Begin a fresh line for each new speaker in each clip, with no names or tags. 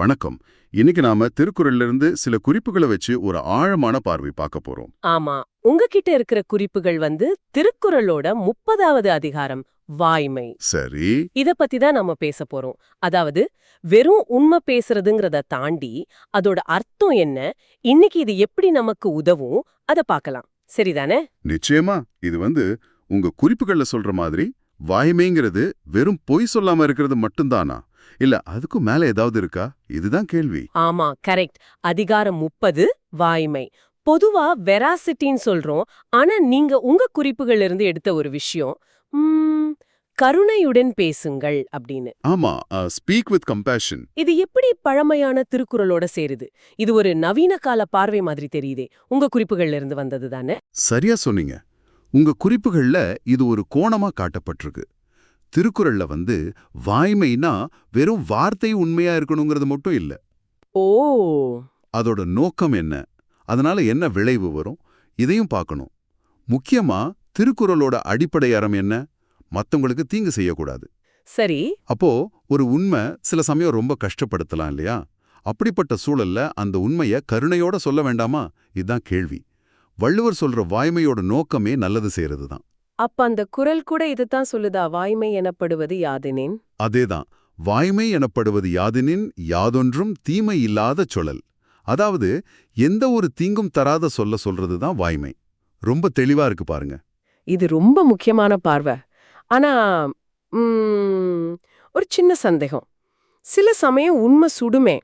வணக்கம் இன்னைக்கு நாம திருக்குறள்ல இருந்து சில குறிப்புகளை வச்சு ஒரு ஆழமான பார்வை பார்க்க போறோம்
ஆமா உங்ககிட்ட இருக்கிற குறிப்புகள் வந்து திருக்குறளோட முப்பதாவது அதிகாரம் வாய்மை சரி இத பத்தி தான் நம்ம பேச போறோம் அதாவது வெறும் உண்மை பேசுறதுங்கிறத தாண்டி அதோட அர்த்தம் என்ன இன்னைக்கு இது எப்படி நமக்கு உதவும் அத பார்க்கலாம் சரிதானே
நிச்சயமா இது வந்து உங்க குறிப்புகள்ல சொல்ற மாதிரி வாய்மைங்கிறது வெறும் பொய் சொல்லாம இருக்கிறது மட்டும்தானா இல்ல அதுக்கும் மேல ஏதாவது இருக்கா இதுதான் கேள்வி
ஆமா கரெக்ட் அதிகாரம் முப்பது வாய்மை பொதுவா வெராசிட்டின்னு சொல்றோம் ஆனா நீங்க உங்க குறிப்புகள் இருந்து எடுத்த ஒரு விஷயம் கருணையுடன் பேசுங்கள் அப்படின்னு
ஆமா ஸ்பீக் வித் கம்பேஷன்
இது எப்படி பழமையான திருக்குறளோட சேருது இது ஒரு நவீன கால பார்வை மாதிரி தெரியுதே உங்க குறிப்புகள்ல இருந்து வந்தது தானே
சரியா சொன்னீங்க உங்க குறிப்புகள்ல இது ஒரு கோணமா காட்டப்பட்டிருக்கு திருக்குறள்ல வந்து வாய்மைனா வெறும் வார்த்தை உண்மையா இருக்கணுங்கிறது மட்டும் இல்ல ஓ அதோட நோக்கம் என்ன அதனால என்ன விளைவு வரும் இதையும் பார்க்கணும் முக்கியமா திருக்குறளோட அடிப்படை அறம் என்ன மத்தவங்களுக்கு தீங்கு செய்யக்கூடாது சரி அப்போ ஒரு உண்மை சில சமயம் ரொம்ப கஷ்டப்படுத்தலாம் இல்லையா அப்படிப்பட்ட சூழல்ல அந்த உண்மைய கருணையோட சொல்ல வேண்டாமா இதுதான் கேள்வி வள்ளுவர் சொல்ற வாய்மையோட நோக்கமே நல்லது செய்யறதுதான் தான்
அப்ப அந்த குரல் கூட இதுதான் சொல்லுதா வாய்மை எனப்படுவது யாதெனின்
அதேதான் வாய்மை எனப்படுவது யாதெனின் யாதொன்றும் தீமை இல்லாத சொல்லல் அதாவது எந்த ஒரு தீங்கும் தராத சொல்ல சொல்றது தான் வாய்மை ரொம்ப தெளிவா இருக்கு பாருங்க
இது ரொம்ப முக்கியமான பார்வை ஆனா ஒரு சின்ன சந்தேகம் சில சமயம் உண்மை சுடுமே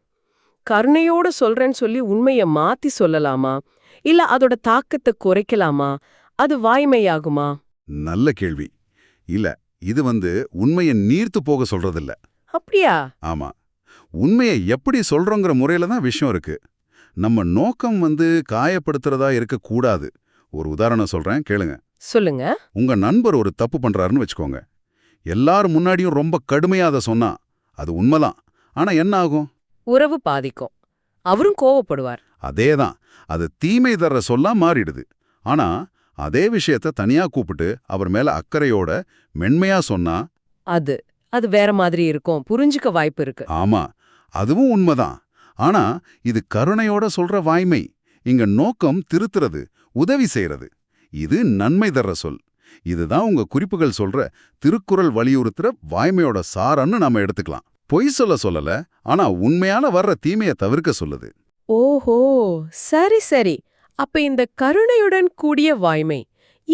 கருணையோட சொல்றேன்னு சொல்லி உண்மைய மாத்தி சொல்லலாமா இல்ல அதோட தாக்கத்தை குறைக்கலாமா அது வாய்மையாகுமா
நல்ல கேள்வி இல்ல இது வந்து உண்மையை நீர்த்து போக சொல்றதில்ல அப்படியா ஆமா உண்மையை எப்படி சொல்றோங்கிற முறையில தான் விஷயம் இருக்கு நம்ம நோக்கம் வந்து காயப்படுத்துறதா இருக்கக்கூடாது ஒரு உதாரணம் சொல்றேன் கேளுங்க சொல்லுங்க உங்க நண்பர் ஒரு தப்பு பண்றாருன்னு வச்சுக்கோங்க எல்லாரும் முன்னாடியும் ரொம்ப கடுமையா அதை சொன்னா அது உண்மைதான் ஆனா என்ன ஆகும்
உறவு பாதிக்கும் அவரும் கோவப்படுவார்
அதேதான் அது தீமை தர சொல்லா மாறிடுது ஆனா அதே விஷயத்த தனியா கூப்பிட்டு அவர் மேல அக்கறையோட மென்மையா சொன்னா
அது அது வேற மாதிரி இருக்கும் புரிஞ்சுக்க வாய்ப்பு இருக்கு
ஆமா அதுவும் உண்மைதான் ஆனா இது கருணையோட சொல்ற வாய்மை இங்க நோக்கம் திருத்துறது உதவி செய்யறது இது நன்மை தர்ற சொல் இதுதான் உங்க குறிப்புகள் சொல்ற திருக்குறள் வலியுறுத்துற வாய்மையோட சாரன்னு நாம எடுத்துக்கலாம் பொய் சொல்ல சொல்லல ஆனா உண்மையால வர்ற தீமையை தவிர்க்க சொல்லுது
ஓஹோ சரி சரி அப்ப இந்த கருணையுடன் கூடிய வாய்மை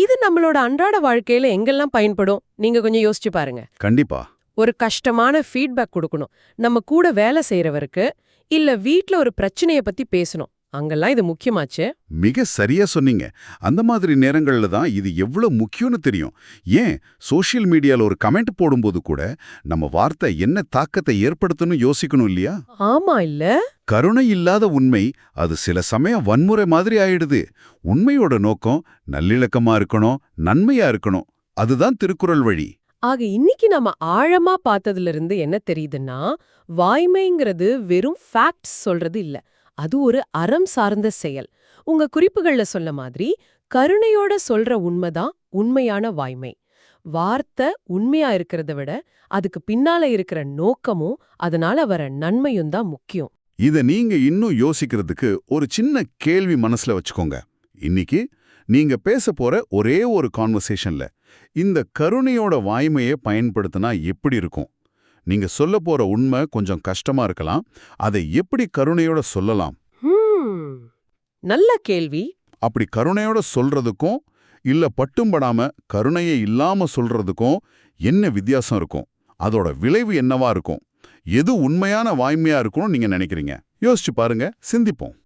இது நம்மளோட அன்றாட வாழ்க்கையில எங்கெல்லாம் பயன்படும் நீங்க கொஞ்சம் யோசிச்சு பாருங்க கண்டிப்பா ஒரு கஷ்டமான ஃபீட்பேக் கொடுக்கணும் நம்ம கூட வேலை செய்யறவருக்கு இல்ல வீட்ல ஒரு பிரச்சனைய பத்தி பேசணும் அங்கெல்லாம் இது முக்கியமாச்சு
மிக சரியா சொன்னீங்க அந்த மாதிரி நேரங்கள்ல தான் இது எவ்வளோ முக்கியம்னு தெரியும் ஏன் சோஷியல் மீடியால ஒரு கமெண்ட் போடும்போது கூட நம்ம வார்த்தை என்ன தாக்கத்தை ஏற்படுத்தணும் யோசிக்கணும் இல்லையா ஆமா இல்ல கருணை இல்லாத உண்மை அது சில சமயம் வன்முறை மாதிரி ஆயிடுது உண்மையோட நோக்கம் நல்லிழக்கமா இருக்கணும் நன்மையா இருக்கணும் அதுதான் திருக்குறள் வழி
ஆக இன்னைக்கு நம்ம ஆழமா பார்த்ததுல இருந்து என்ன தெரியுதுன்னா வாய்மைங்கிறது வெறும் ஃபேக்ட்ஸ் சொல்றது இல்லை அது ஒரு அறம் சார்ந்த செயல் உங்க குறிப்புகள்ல சொல்ல மாதிரி கருணையோட சொல்ற உண்மைதான் உண்மையான வாய்மை வார்த்தை உண்மையா இருக்கிறத விட அதுக்கு பின்னால இருக்கிற நோக்கமும் அதனால வர நன்மையும் தான் முக்கியம்
இதை நீங்க இன்னும் யோசிக்கிறதுக்கு ஒரு சின்ன கேள்வி மனசுல வச்சுக்கோங்க இன்னைக்கு நீங்க பேச போற ஒரே ஒரு கான்வர்சேஷன்ல இந்த கருணையோட வாய்மையை பயன்படுத்தினா எப்படி இருக்கும் நீங்க சொல்ல போற உண்மை கொஞ்சம் கஷ்டமா இருக்கலாம் அதை எப்படி கருணையோட சொல்லலாம்
நல்ல கேள்வி
அப்படி கருணையோட சொல்றதுக்கும் இல்ல பட்டும் படாம கருணையை இல்லாம சொல்றதுக்கும் என்ன வித்தியாசம் இருக்கும் அதோட விளைவு என்னவா இருக்கும் எது உண்மையான வாய்மையா இருக்கும்னு நீங்க நினைக்கிறீங்க யோசிச்சு பாருங்க சிந்திப்போம்